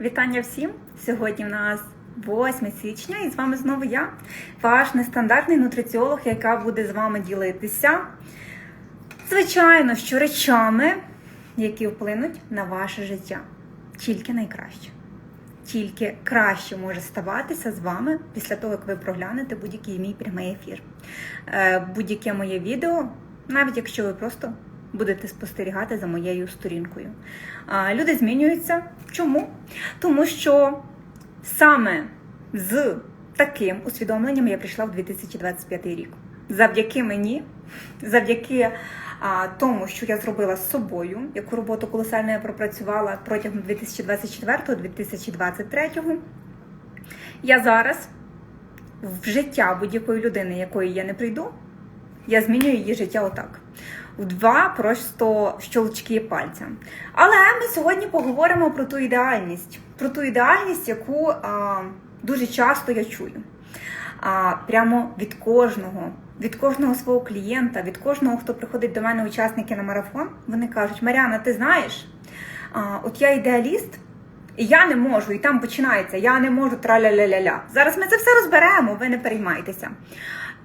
Вітання всім! Сьогодні в нас 8 січня, і з вами знову я, ваш нестандартний нутриціолог, яка буде з вами ділитися. Звичайно, що речами, які вплинуть на ваше життя. Тільки найкраще. Тільки краще може ставатися з вами після того, як ви проглянете будь-який мій прямий ефір. Е, Будь-яке моє відео, навіть якщо ви просто будете спостерігати за моєю сторінкою. Люди змінюються. Чому? Тому що саме з таким усвідомленням я прийшла в 2025 рік. Завдяки мені, завдяки а, тому, що я зробила з собою, яку роботу колосально я пропрацювала протягом 2024-2023, я зараз в життя будь-якої людини, якої я не прийду, я змінюю її життя отак. В два просто щелчки пальця. Але ми сьогодні поговоримо про ту ідеальність, про ту ідеальність, яку а, дуже часто я чую. А, Прямо від кожного, від кожного свого клієнта, від кожного, хто приходить до мене, учасники на марафон, вони кажуть: Маріана, ти знаєш, а, от я ідеаліст. І я не можу, і там починається, я не можу траля-ля-ля-ля. Зараз ми це все розберемо, ви не переймайтеся.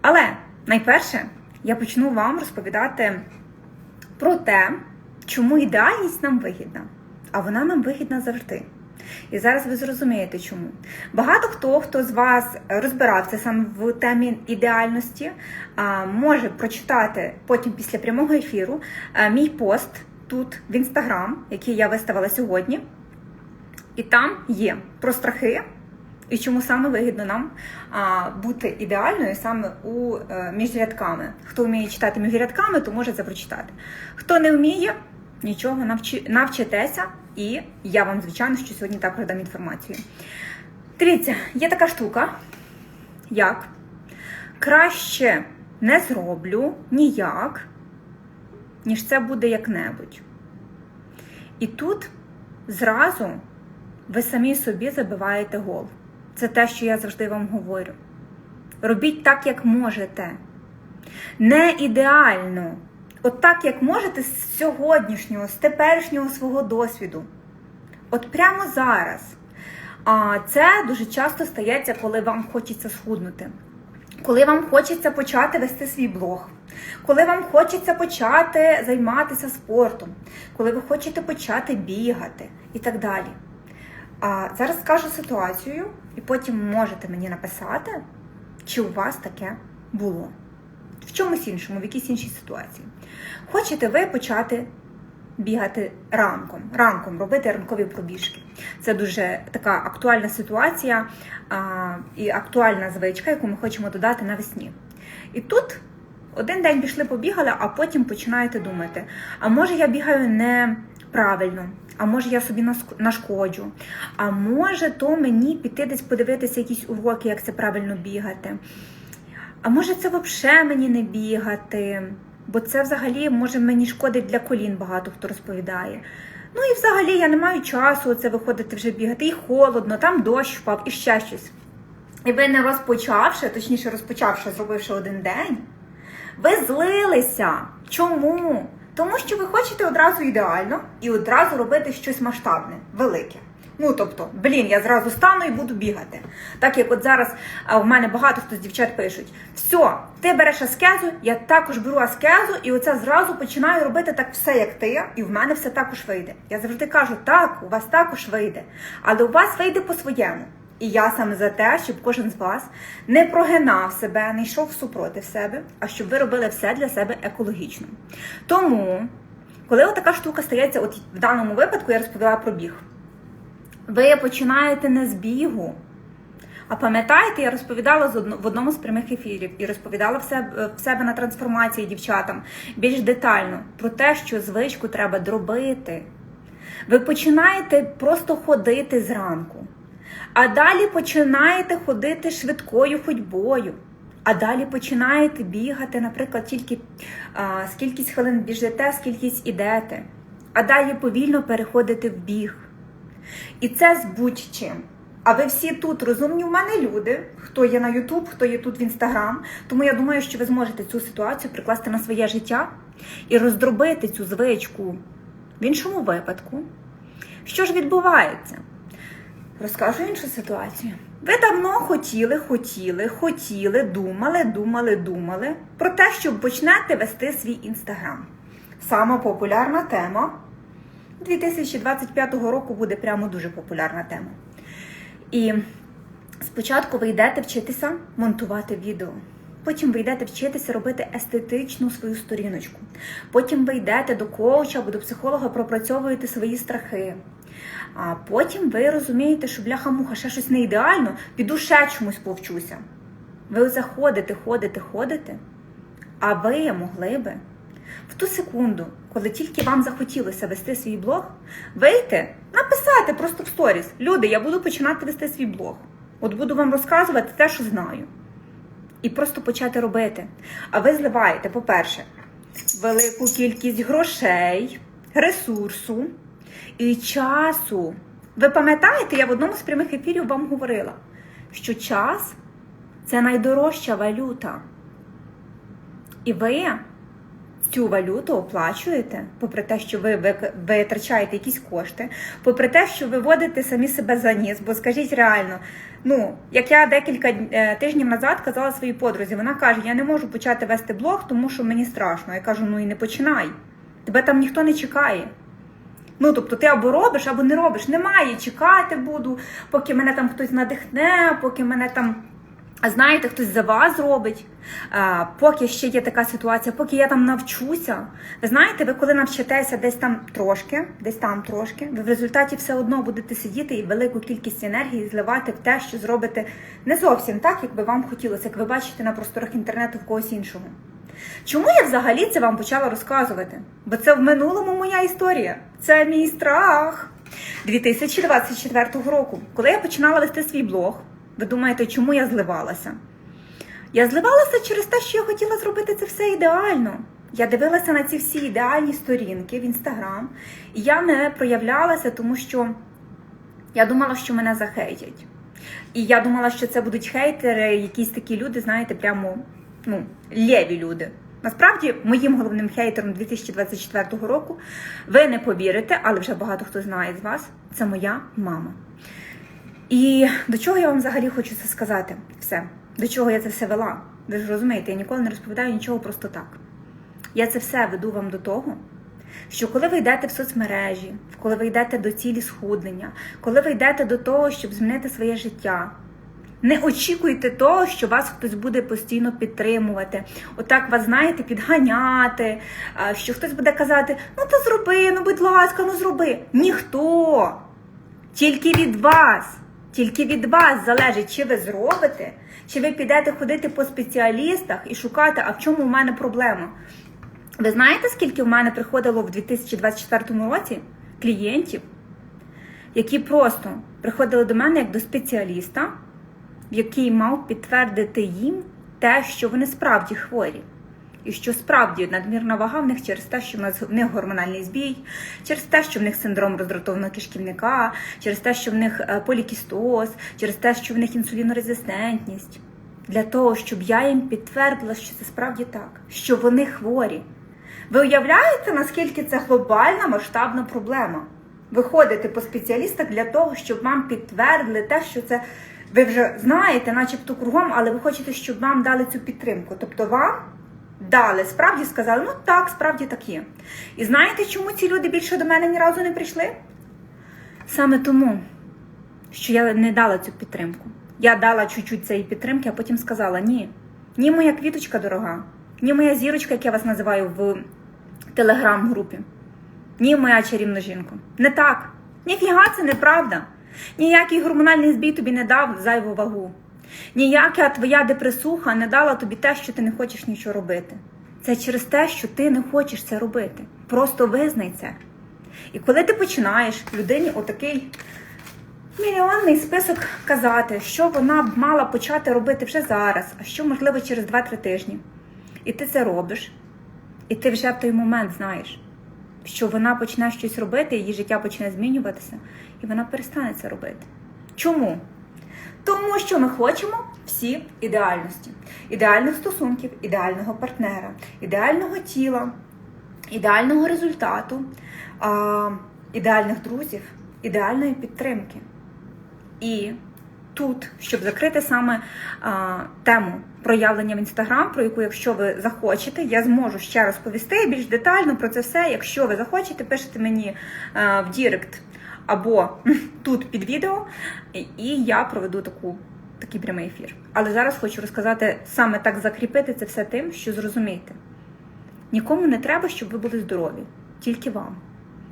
Але найперше я почну вам розповідати про те, чому ідеальність нам вигідна. А вона нам вигідна завжди. І зараз ви зрозумієте, чому. Багато хто, хто з вас розбирався саме в темі ідеальності, може прочитати потім після прямого ефіру мій пост тут в інстаграм, який я виставила сьогодні. І там є про страхи, і чому саме вигідно нам а, бути ідеальною саме у е, між рядками. Хто вміє читати між рядками, то може це прочитати. Хто не вміє, нічого навчи, навчитеся, і я вам, звичайно, що сьогодні також дам інформацію. Дивіться, є така штука, як краще не зроблю ніяк, ніж це буде як-небудь. І тут зразу ви самі собі забиваєте гол. Це те, що я завжди вам говорю. Робіть так, як можете. Не ідеально. От так, як можете з сьогоднішнього, з теперішнього свого досвіду. От прямо зараз. А це дуже часто стається, коли вам хочеться схуднути. Коли вам хочеться почати вести свій блог, коли вам хочеться почати займатися спортом, коли ви хочете почати бігати і так далі. А зараз скажу ситуацію, і потім можете мені написати, чи у вас таке було. В чомусь іншому, в якійсь іншій ситуації. Хочете ви почати бігати ранком, ранком робити ранкові пробіжки. Це дуже така актуальна ситуація а, і актуальна звичка, яку ми хочемо додати навесні. І тут один день пішли, побігали, а потім починаєте думати: а може я бігаю неправильно? А може я собі нашкоджу, а може то мені піти десь подивитися якісь уроки, як це правильно бігати. А може це взагалі мені не бігати, бо це взагалі може мені шкодить для колін, багато хто розповідає. Ну і взагалі я не маю часу це виходити вже бігати, і холодно, там дощ впав, і ще щось. І ви не розпочавши, точніше розпочавши, зробивши один день, ви злилися. Чому? Тому що ви хочете одразу ідеально і одразу робити щось масштабне, велике. Ну, тобто, блін, я зразу стану і буду бігати. Так як от зараз в мене багато хто з дівчат пишуть: все, ти береш аскезу, я також беру аскезу, і оце зразу починаю робити так все, як ти, і в мене все також вийде. Я завжди кажу, так, у вас також вийде, але у вас вийде по-своєму. І я саме за те, щоб кожен з вас не прогинав себе, не йшов супроти себе, а щоб ви робили все для себе екологічно. Тому, коли така штука стається, от в даному випадку я розповіла про біг, ви починаєте не з бігу. А пам'ятаєте, я розповідала в одному з прямих ефірів і розповідала в себе на трансформації дівчатам більш детально про те, що звичку треба дробити. Ви починаєте просто ходити зранку. А далі починаєте ходити швидкою ходьбою. А далі починаєте бігати, наприклад, тільки а, скільки хвилин біжите, скільки ідете. А далі повільно переходите в біг. І це з будь-чим. А ви всі тут розумні в мене люди, хто є на Ютуб, хто є тут в Інстаграм. Тому я думаю, що ви зможете цю ситуацію прикласти на своє життя і роздробити цю звичку в іншому випадку. Що ж відбувається? Розкажу іншу ситуацію. Ви давно хотіли, хотіли, хотіли, думали, думали, думали про те, що почнете вести свій інстаграм. Сама популярна тема 2025 року буде прямо дуже популярна тема. І спочатку ви йдете вчитися монтувати відео. Потім ви йдете вчитися робити естетичну свою сторіночку. Потім ви йдете до коуча або до психолога, пропрацьовуєте свої страхи. А потім ви розумієте, що бляха-муха, ще щось не ідеально, піду ще чомусь повчуся. Ви заходите, ходите, ходите, а ви могли би в ту секунду, коли тільки вам захотілося вести свій блог, вийти, написати просто в сторіс. Люди, я буду починати вести свій блог. От буду вам розказувати те, що знаю. І просто почати робити. А ви зливаєте, по-перше, велику кількість грошей, ресурсу і часу. Ви пам'ятаєте, я в одному з прямих ефірів вам говорила, що час це найдорожча валюта. І ви цю валюту оплачуєте, попри те, що ви витрачаєте якісь кошти, попри те, що ви водите самі себе за ніс. Бо скажіть реально, ну як я декілька е, тижнів назад казала своїй подрузі, вона каже: Я не можу почати вести блог, тому що мені страшно. Я кажу, ну і не починай. Тебе там ніхто не чекає. Ну, тобто ти або робиш, або не робиш. Немає, чекати буду, поки мене там хтось надихне, поки мене там, а знаєте, хтось за вас зробить. А, поки ще є така ситуація, поки я там навчуся. Ви знаєте, ви коли навчитеся десь там трошки, десь там трошки, ви в результаті все одно будете сидіти і велику кількість енергії зливати в те, що зробите не зовсім так, як би вам хотілося, як ви бачите на просторах інтернету в когось іншого. Чому я взагалі це вам почала розказувати? Бо це в минулому моя історія. Це мій страх. 2024 року, коли я починала вести свій блог, ви думаєте, чому я зливалася? Я зливалася через те, що я хотіла зробити це все ідеально. Я дивилася на ці всі ідеальні сторінки в інстаграм, і я не проявлялася, тому що я думала, що мене захейтять. І я думала, що це будуть хейтери, якісь такі люди, знаєте, прямо ну, лєві люди. Насправді, моїм головним хейтером 2024 року, ви не повірите, але вже багато хто знає з вас, це моя мама. І до чого я вам взагалі хочу це сказати? Все. До чого я це все вела? Ви ж розумієте, я ніколи не розповідаю нічого просто так. Я це все веду вам до того, що коли ви йдете в соцмережі, коли ви йдете до цілі схуднення, коли ви йдете до того, щоб змінити своє життя, не очікуйте того, що вас хтось буде постійно підтримувати. Отак вас, знаєте, підганяти, що хтось буде казати: ну то зроби, ну будь ласка, ну зроби. Ніхто. Тільки від вас. Тільки від вас залежить, чи ви зробите, чи ви підете ходити по спеціалістах і шукати, а в чому в мене проблема. Ви знаєте, скільки в мене приходило в 2024 році клієнтів, які просто приходили до мене як до спеціаліста, який мав підтвердити їм те, що вони справді хворі. І що справді надмірна вага в них через те, що в них гормональний збій, через те, що в них синдром роздратованого кишківника, через те, що в них е, полікістоз, через те, що в них інсулінорезистентність. Для того, щоб я їм підтвердила, що це справді так, що вони хворі. Ви уявляєте, наскільки це глобальна масштабна проблема? Ви ходите по спеціалістах для того, щоб вам підтвердили те, що це ви вже знаєте, начебто кругом, але ви хочете, щоб вам дали цю підтримку. Тобто вам дали, справді сказали, ну так, справді так є. І знаєте, чому ці люди більше до мене ні разу не прийшли? Саме тому, що я не дала цю підтримку. Я дала чуть-чуть цієї підтримки, а потім сказала: ні, ні, моя квіточка дорога, ні, моя зірочка, як я вас називаю в телеграм-групі, ні, моя чарівна жінка. Не так. Ніфіга це неправда. Ніякий гормональний збій тобі не дав зайву вагу. Ніяка твоя депресуха не дала тобі те, що ти не хочеш нічого робити. Це через те, що ти не хочеш це робити. Просто визнай це. І коли ти починаєш людині отакий мільйонний список казати, що вона б мала почати робити вже зараз, а що можливо через 2-3 тижні. І ти це робиш, і ти вже в той момент знаєш, що вона почне щось робити, її життя почне змінюватися, і вона перестане це робити. Чому? Тому що ми хочемо всі ідеальності, ідеальних стосунків, ідеального партнера, ідеального тіла, ідеального результату, ідеальних друзів, ідеальної підтримки. І тут, щоб закрити саме а, тему проявлення в інстаграм, про яку, якщо ви захочете, я зможу ще розповісти більш детально про це все. Якщо ви захочете, пишете мені а, в Дірект або тут під відео, і- я проведу таку. Такий прямий ефір. Але зараз хочу розказати саме так закріпити це все тим, що зрозумійте. Нікому не треба, щоб ви були здорові, тільки вам.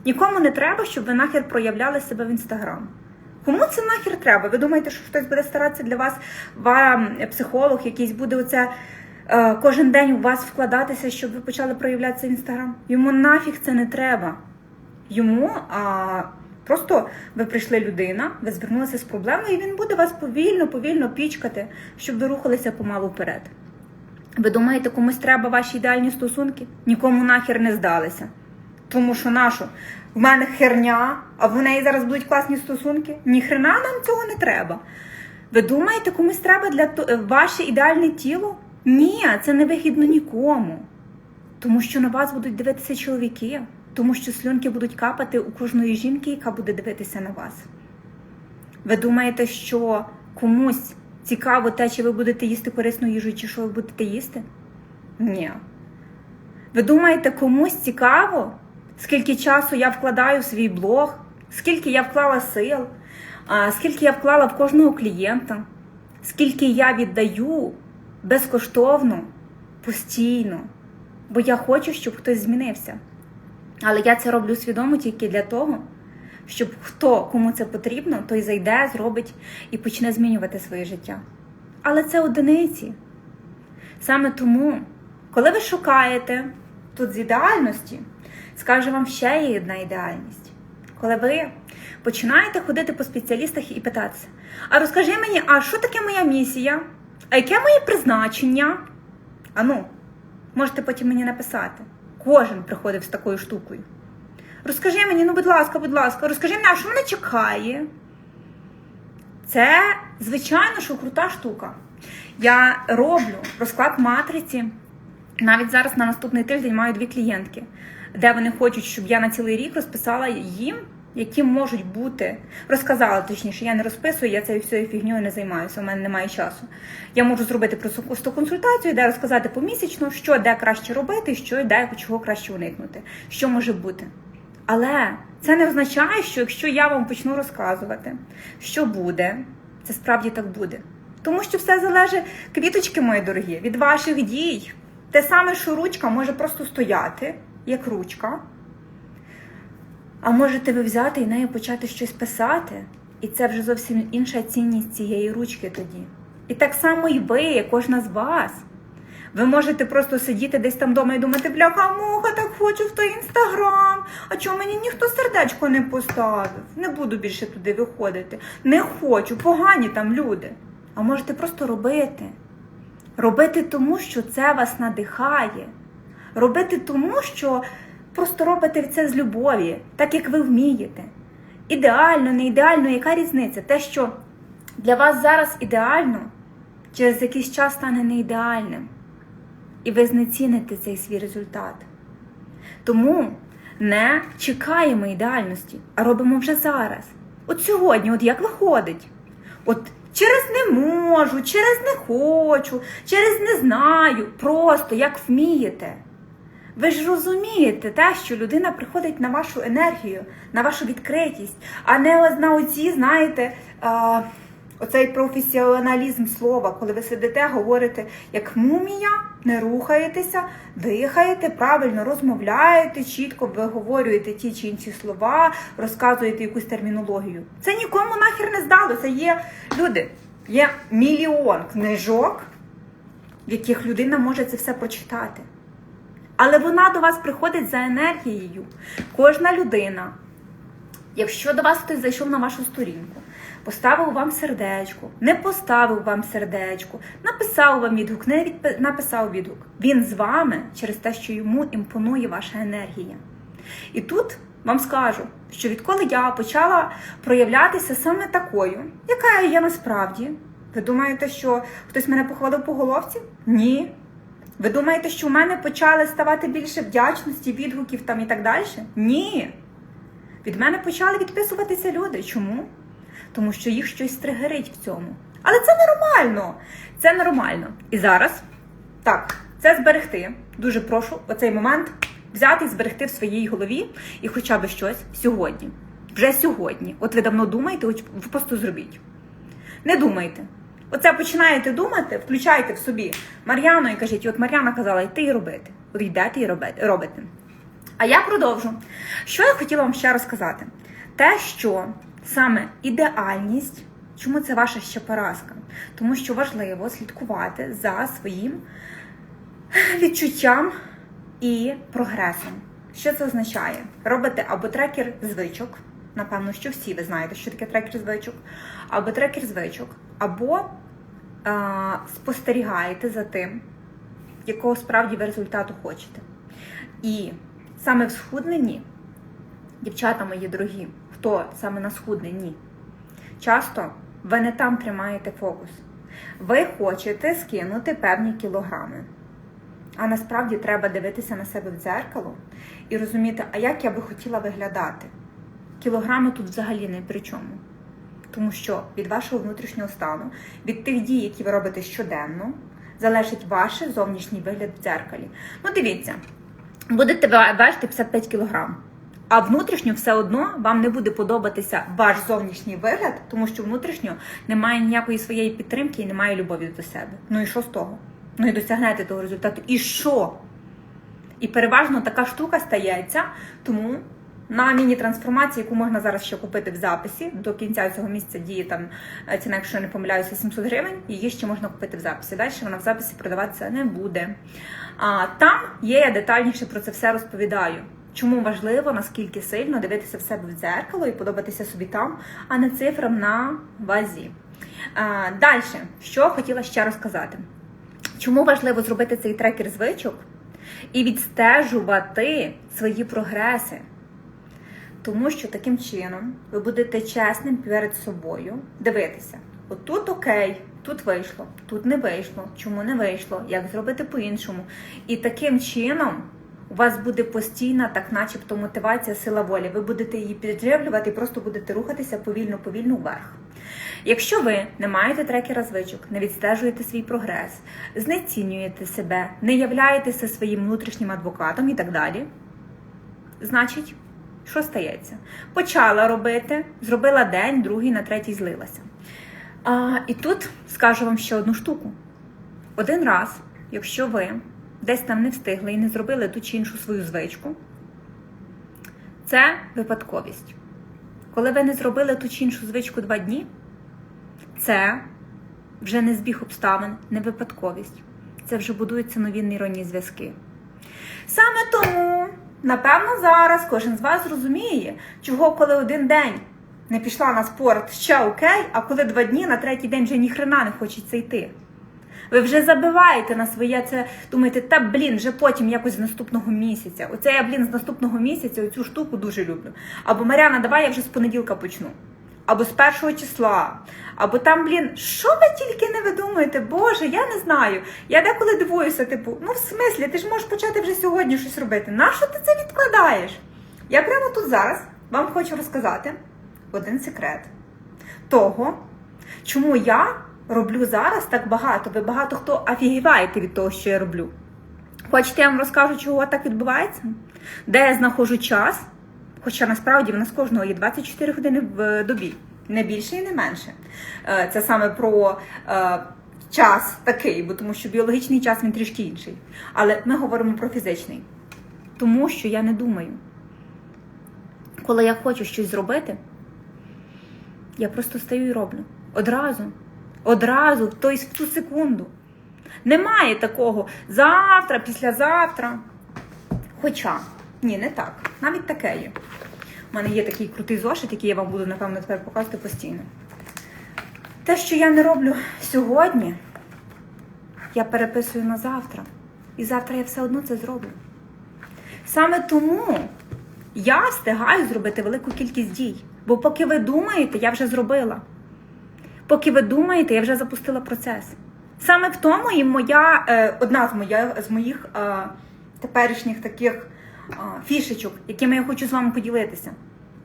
Нікому не треба, щоб ви нахер проявляли себе в інстаграм. Кому це нахер треба? Ви думаєте, що хтось буде старатися для вас, вам психолог, якийсь буде оце е, кожен день у вас вкладатися, щоб ви почали проявлятися в інстаграм? Йому нафіг це не треба. Йому а, просто ви прийшли людина, ви звернулися з проблемою, і він буде вас повільно, повільно пічкати, щоб ви рухалися помалу вперед. Ви думаєте, комусь треба ваші ідеальні стосунки? Нікому нахер не здалися. Тому що нашу в мене херня, а в неї зараз будуть класні стосунки. Ні хрена нам цього не треба. Ви думаєте, комусь треба для е, ваше ідеальне тіло? Ні, це не вигідно нікому. Тому що на вас будуть дивитися чоловіки, тому що слюнки будуть капати у кожної жінки, яка буде дивитися на вас. Ви думаєте, що комусь цікаво те, чи ви будете їсти корисну їжу, чи що ви будете їсти? Ні. Ви думаєте, комусь цікаво, скільки часу я вкладаю в свій блог, скільки я вклала сил, скільки я вклала в кожного клієнта, скільки я віддаю безкоштовно, постійно, бо я хочу, щоб хтось змінився. Але я це роблю свідомо тільки для того, щоб хто кому це потрібно, той зайде, зробить і почне змінювати своє життя. Але це одиниці. Саме тому, коли ви шукаєте тут з ідеальності, скажу вам ще є одна ідеальність. Коли ви починаєте ходити по спеціалістах і питатися: а розкажи мені, а що таке моя місія? А яке моє призначення? Ану, можете потім мені написати. Кожен приходив з такою штукою. Розкажи мені, ну, будь ласка, будь ласка, розкажи мені, а що мене чекає? Це, звичайно, що крута штука. Я роблю розклад матриці. Навіть зараз на наступний тиждень маю дві клієнтки, де вони хочуть, щоб я на цілий рік розписала їм, які можуть бути. Розказала точніше, я не розписую, я цією всією фігньою не займаюся, у мене немає часу. Я можу зробити просто консультацію, де розказати помісячно, що де краще робити, що де чого краще уникнути, що може бути. Але це не означає, що якщо я вам почну розказувати, що буде, це справді так буде. Тому що все залежить, квіточки мої дорогі, від ваших дій. Те саме, що ручка може просто стояти, як ручка. А можете ви взяти і нею почати щось писати, і це вже зовсім інша цінність цієї ручки тоді. І так само і ви, кожна з вас. Ви можете просто сидіти десь там вдома і думати, бляха, муха, так хочу в той інстаграм. А чому мені ніхто сердечко не поставив? Не буду більше туди виходити. Не хочу, погані там люди. А можете просто робити. Робити тому, що це вас надихає. Робити тому, що просто робите це з любові, так як ви вмієте. Ідеально, не ідеально, яка різниця? Те, що для вас зараз ідеально, через якийсь час стане не ідеальним. І ви знеціните цей свій результат. Тому не чекаємо ідеальності, а робимо вже зараз. От сьогодні, от як виходить? От через не можу, через не хочу, через не знаю, просто як вмієте. Ви ж розумієте те, що людина приходить на вашу енергію, на вашу відкритість, а не на оці, знаєте, а, оцей професіоналізм слова, коли ви сидите, говорите як мумія, не рухаєтеся, дихаєте, правильно розмовляєте, чітко виговорюєте ті чи інші слова, розказуєте якусь термінологію. Це нікому нахер не здалося. Є люди, є мільйон книжок, в яких людина може це все прочитати. Але вона до вас приходить за енергією. Кожна людина, якщо до вас хтось зайшов на вашу сторінку, поставив вам сердечко, не поставив вам сердечко, написав вам відгук, не відпи- написав відгук. Він з вами через те, що йому імпонує ваша енергія. І тут вам скажу, що відколи я почала проявлятися саме такою, яка я є насправді, ви думаєте, що хтось мене похвалив по головці? Ні. Ви думаєте, що у мене почали ставати більше вдячності, відгуків там і так далі? Ні. Від мене почали відписуватися люди. Чому? тому що їх щось тригерить в цьому. Але це нормально. Це нормально. І зараз так, це зберегти. Дуже прошу оцей момент взяти і зберегти в своїй голові і хоча б щось сьогодні. Вже сьогодні. От ви давно думаєте, ви просто зробіть. Не думайте. Оце починаєте думати, включайте в собі Мар'яну і кажіть, от Мар'яна казала йти і робити. От йдете і робите. А я продовжу. Що я хотіла вам ще розказати? Те, що саме ідеальність, чому це ваша ще поразка? Тому що важливо слідкувати за своїм відчуттям і прогресом. Що це означає? Робите або трекер звичок. Напевно, що всі ви знаєте, що таке трекер звичок, або трекер звичок, або спостерігаєте за тим, якого справді ви результату хочете. І саме в схудненні, дівчата мої дорогі, хто саме на схудненні, часто ви не там тримаєте фокус. Ви хочете скинути певні кілограми. А насправді треба дивитися на себе в дзеркало і розуміти, а як я би хотіла виглядати. Кілограми тут взагалі не при чому. Тому що від вашого внутрішнього стану, від тих дій, які ви робите щоденно, залежить ваш зовнішній вигляд в дзеркалі. Ну, дивіться, будете важити 55 кілограм, а внутрішньо все одно вам не буде подобатися ваш зовнішній вигляд, тому що внутрішньо немає ніякої своєї підтримки і немає любові до себе. Ну і що з того? Ну і досягнете того результату. І що? І переважно така штука стається, тому на міні-трансформації, яку можна зараз ще купити в записі, до кінця цього місяця діє там е, ціна, якщо не помиляюся, 700 гривень, її ще можна купити в записі. Далі вона в записі продаватися не буде. А там є, я детальніше про це все розповідаю. Чому важливо, наскільки сильно дивитися в себе в дзеркало і подобатися собі там, а не цифрам на вазі. А, Далі, що хотіла ще розказати. Чому важливо зробити цей трекер звичок і відстежувати свої прогреси? Тому що таким чином ви будете чесним перед собою дивитися: от тут окей, тут вийшло, тут не вийшло, чому не вийшло, як зробити по-іншому. І таким чином у вас буде постійна, так начебто, мотивація, сила волі. Ви будете її підживлювати і просто будете рухатися повільно-повільно вверх. Якщо ви не маєте трекера звичок, не відстежуєте свій прогрес, знецінюєте себе, не являєтеся своїм внутрішнім адвокатом і так далі, значить, що стається? Почала робити, зробила день, другий, на третій злилася. А, і тут скажу вам ще одну штуку. Один раз, якщо ви десь там не встигли і не зробили ту чи іншу свою звичку, це випадковість. Коли ви не зробили ту чи іншу звичку два дні, це вже не збіг обставин, не випадковість. Це вже будуються нові нейронні зв'язки. Саме тому, напевно, зараз кожен з вас зрозуміє, чого коли один день не пішла на спорт ще окей, а коли два дні на третій день вже ніхрена не хочеться йти. Ви вже забиваєте на своє це, думаєте, та блін, вже потім якось з наступного місяця. Оце я, блін, з наступного місяця оцю штуку дуже люблю. Або Маряна, давай я вже з понеділка почну. Або з першого числа, або там, блін, що ви тільки не видумуєте? Боже, я не знаю. Я деколи дивуюся, типу, ну в смислі, ти ж можеш почати вже сьогодні щось робити. Нащо ти це відкладаєш? Я прямо тут зараз вам хочу розказати один секрет того, чому я роблю зараз так багато. Ви багато хто офігіваєте від того, що я роблю. Хочете, я вам розкажу, чого так відбувається? Де я знаходжу час? Хоча насправді в нас кожного є 24 години в добі, не більше і не менше. Е, Це саме про е, час такий, бо тому що біологічний час він трішки інший. Але ми говоримо про фізичний. Тому що я не думаю. Коли я хочу щось зробити, я просто стаю і роблю. Одразу. Одразу, в той в ту секунду. Немає такого завтра, післязавтра. Хоча, ні, не так. Навіть таке є. У мене є такий крутий зошит, який я вам буду, напевно, тепер показувати постійно. Те, що я не роблю сьогодні, я переписую на завтра. І завтра я все одно це зроблю. Саме тому я встигаю зробити велику кількість дій. Бо поки ви думаєте, я вже зробила. Поки ви думаєте, я вже запустила процес. Саме в тому і моя е, одна з моїх е, теперішніх таких фішечок, якими я хочу з вами поділитися.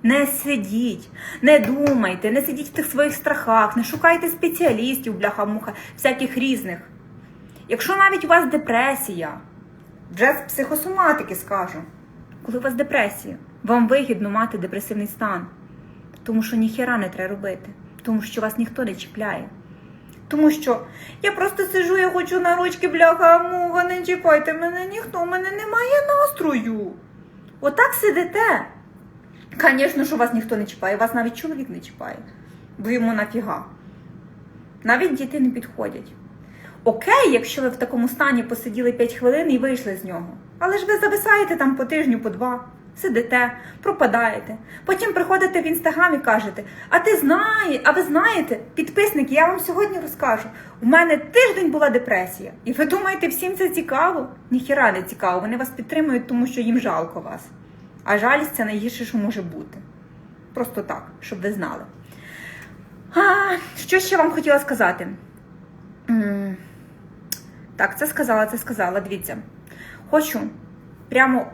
Не сидіть, не думайте, не сидіть в тих своїх страхах, не шукайте спеціалістів, бляха-муха, всяких різних. Якщо навіть у вас депресія, вже з психосоматики скажу, коли у вас депресія, вам вигідно мати депресивний стан, тому що ніхіра не треба робити, тому що вас ніхто не чіпляє. Тому що я просто сижу, я хочу на ручки, бляха, муга, не чіпайте мене ніхто, у мене немає настрою. Отак сидите. Звісно, що вас ніхто не чіпає, вас навіть чоловік не чіпає. Ви йому нафіга. Навіть діти не підходять. Окей, якщо ви в такому стані посиділи 5 хвилин і вийшли з нього. Але ж ви зависаєте там по тижню, по два, сидите, пропадаєте. Потім приходите в інстаграм і кажете: А ти знаєш, а ви знаєте, підписники, я вам сьогодні розкажу. У мене тиждень була депресія. І ви думаєте, всім це цікаво? Ніхіра не цікаво. Вони вас підтримують, тому що їм жалко вас. А жалість це найгірше, що може бути. Просто так, щоб ви знали. А, що ще вам хотіла сказати? Так, це сказала, це сказала. Дивіться. Хочу прямо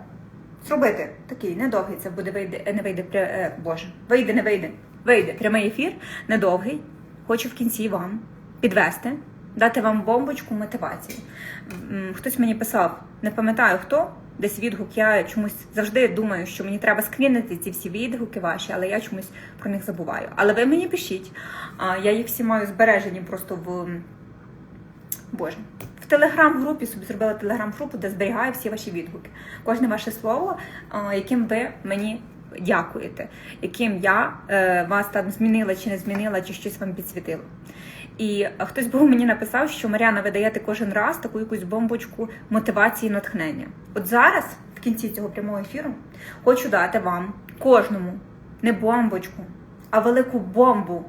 зробити такий недовгий. Це буде вийде, не вийде е, Боже. Вийде, не вийде. Вийде прямий ефір, недовгий. Хочу в кінці вам підвести, дати вам бомбочку мотивації. Хтось мені писав, не пам'ятаю хто, десь відгук. Я чомусь завжди думаю, що мені треба скрінити ці всі відгуки ваші, але я чомусь про них забуваю. Але ви мені пишіть. Я їх всі маю збережені просто в. Боже, телеграм-групі собі зробила телеграм-групу, де зберігаю всі ваші відгуки. Кожне ваше слово, яким ви мені дякуєте, яким я е, вас там змінила чи не змінила, чи щось вам підсвітила. І хтось був мені написав, що Мар'яна ви даєте кожен раз таку якусь бомбочку мотивації і натхнення. От зараз, в кінці цього прямого ефіру, хочу дати вам кожному не бомбочку, а велику бомбу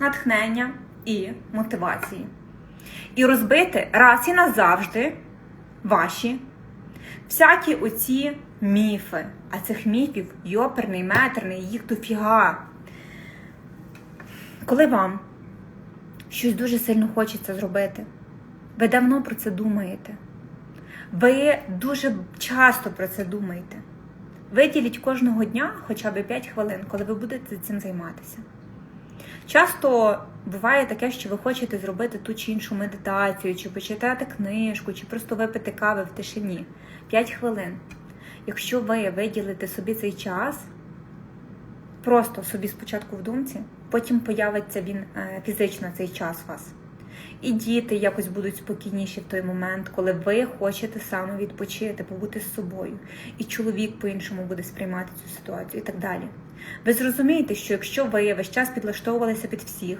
натхнення і мотивації і розбити раз і назавжди ваші всякі оці міфи. А цих міфів йоперний, метрний, їх дофіга. Коли вам щось дуже сильно хочеться зробити, ви давно про це думаєте. Ви дуже часто про це думаєте. Виділіть кожного дня хоча б 5 хвилин, коли ви будете цим займатися. Часто буває таке, що ви хочете зробити ту чи іншу медитацію, чи почитати книжку, чи просто випити кави в тишині. 5 хвилин. Якщо ви виділите собі цей час, просто собі спочатку в думці, потім появиться він е, фізично цей час у вас. І діти якось будуть спокійніші в той момент, коли ви хочете саме відпочити, побути з собою. І чоловік по-іншому буде сприймати цю ситуацію і так далі. Ви зрозумієте, що якщо ви весь час підлаштовувалися під всіх,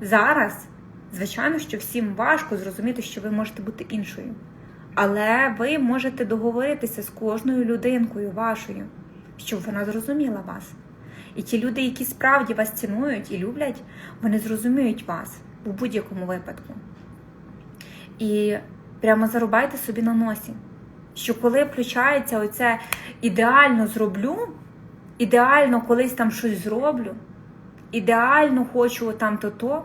зараз, звичайно, що всім важко зрозуміти, що ви можете бути іншою. Але ви можете договоритися з кожною людинкою вашою, щоб вона зрозуміла вас. І ті люди, які справді вас цінують і люблять, вони зрозуміють вас у будь-якому випадку. І прямо зарубайте собі на носі, що коли включається оце ідеально зроблю, ідеально колись там щось зроблю, ідеально хочу там то-то,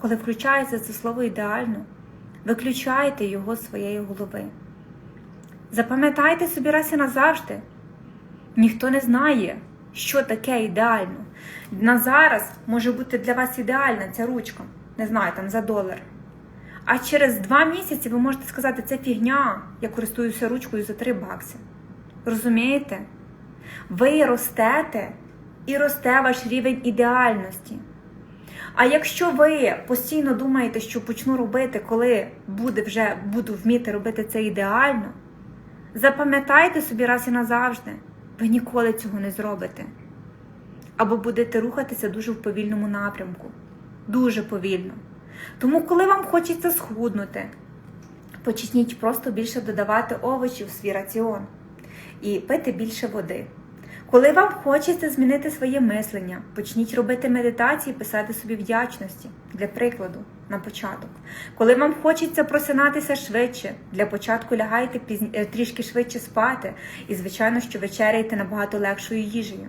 коли включається це слово ідеально, виключайте його з своєї голови. Запам'ятайте собі раз і назавжди. Ніхто не знає, що таке ідеально. На зараз може бути для вас ідеальна ця ручка, не знаю, там за долар. А через два місяці ви можете сказати, це фігня, я користуюся ручкою за 3 бакси. Розумієте? Ви ростете і росте ваш рівень ідеальності. А якщо ви постійно думаєте, що почну робити, коли буде вже буду вміти робити це ідеально, запам'ятайте собі раз і назавжди, ви ніколи цього не зробите. Або будете рухатися дуже в повільному напрямку. Дуже повільно. Тому, коли вам хочеться схуднути, почніть просто більше додавати овочів в свій раціон і пити більше води. Коли вам хочеться змінити своє мислення, почніть робити медитації, писати собі вдячності, для прикладу, на початок. Коли вам хочеться просинатися швидше, для початку лягайте пізні... е, трішки швидше спати, і, звичайно, що вечеряйте набагато легшою їжею.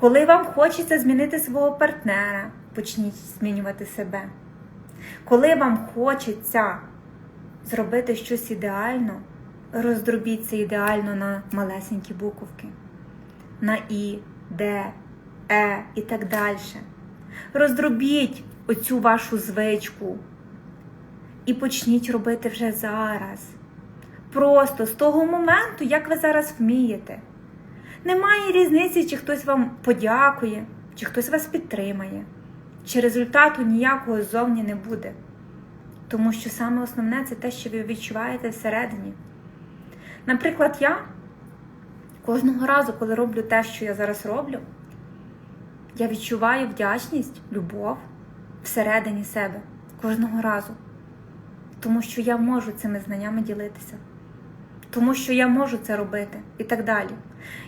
Коли вам хочеться змінити свого партнера, почніть змінювати себе. Коли вам хочеться зробити щось ідеально, роздробіть це ідеально на малесенькі буковки. На І, Д, е і так далі. Роздробіть оцю вашу звичку і почніть робити вже зараз. Просто з того моменту, як ви зараз вмієте. Немає різниці, чи хтось вам подякує, чи хтось вас підтримає, чи результату ніякого ззовні не буде. Тому що саме основне це те, що ви відчуваєте всередині. Наприклад, я кожного разу, коли роблю те, що я зараз роблю, я відчуваю вдячність, любов всередині себе кожного разу. Тому що я можу цими знаннями ділитися. Тому що я можу це робити і так далі.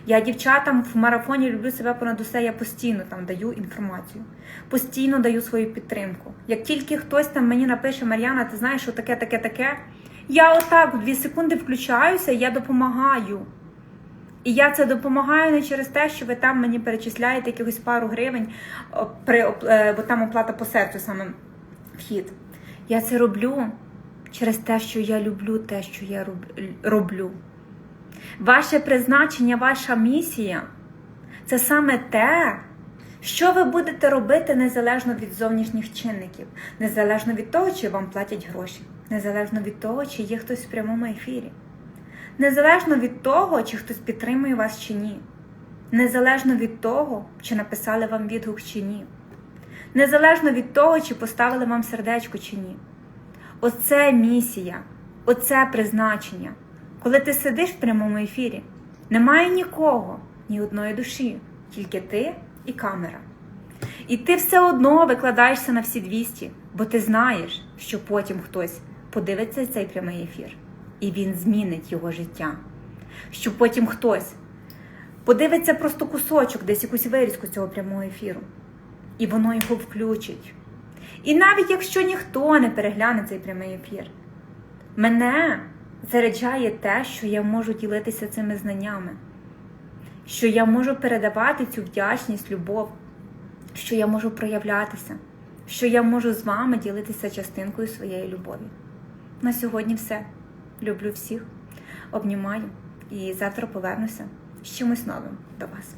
Я дівчатам в марафоні люблю себе понад усе, я постійно там даю інформацію, постійно даю свою підтримку. Як тільки хтось там мені напише, Мар'яна, ти знаєш, що таке, таке, таке, я отак в дві секунди включаюся я допомагаю. І я це допомагаю не через те, що ви там мені перечисляєте якихось пару гривень, при, е, бо там оплата по серцю саме вхід. Я це роблю через те, що я люблю те, що я роблю. Ваше призначення, ваша місія це саме те, що ви будете робити незалежно від зовнішніх чинників, незалежно від того, чи вам платять гроші, незалежно від того, чи є хтось в прямому ефірі, незалежно від того, чи хтось підтримує вас чи ні, незалежно від того, чи написали вам відгук чи ні, незалежно від того, чи поставили вам сердечко чи ні. Оце місія, оце призначення. Коли ти сидиш в прямому ефірі, немає нікого, ні одної душі, тільки ти і камера. І ти все одно викладаєшся на всі 200, бо ти знаєш, що потім хтось подивиться цей прямий ефір, і він змінить його життя. Що потім хтось подивиться просто кусочок, десь якусь вирізку цього прямого ефіру, і воно його включить. І навіть якщо ніхто не перегляне цей прямий ефір, мене заряджає те, що я можу ділитися цими знаннями, що я можу передавати цю вдячність, любов, що я можу проявлятися, що я можу з вами ділитися частинкою своєї любові. На сьогодні все. Люблю всіх, обнімаю і завтра повернуся з чимось новим до вас.